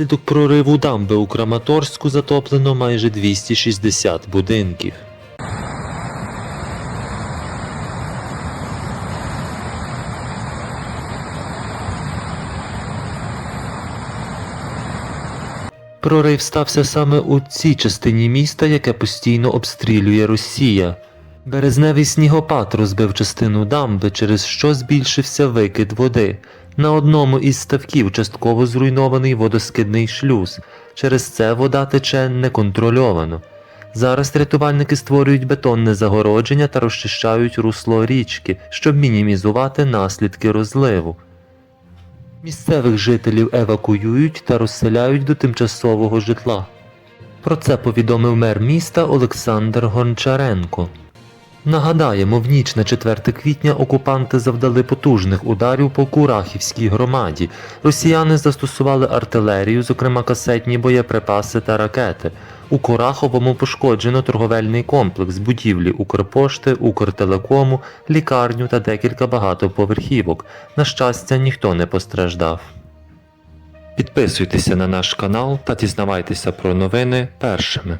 Внаслідок прориву дамби у Краматорську затоплено майже 260 будинків. Прорив стався саме у цій частині міста, яке постійно обстрілює Росія. Березневий снігопад розбив частину дамби, через що збільшився викид води. На одному із ставків частково зруйнований водоскидний шлюз. Через це вода тече неконтрольовано. Зараз рятувальники створюють бетонне загородження та розчищають русло річки, щоб мінімізувати наслідки розливу. Місцевих жителів евакуюють та розселяють до тимчасового житла. Про це повідомив мер міста Олександр Гончаренко. Нагадаємо, в ніч на 4 квітня окупанти завдали потужних ударів по Курахівській громаді. Росіяни застосували артилерію, зокрема касетні боєприпаси та ракети. У Кураховому пошкоджено торговельний комплекс, будівлі Укрпошти, Укртелекому, лікарню та декілька багатоповерхівок. На щастя, ніхто не постраждав. Підписуйтеся на наш канал та дізнавайтеся про новини першими.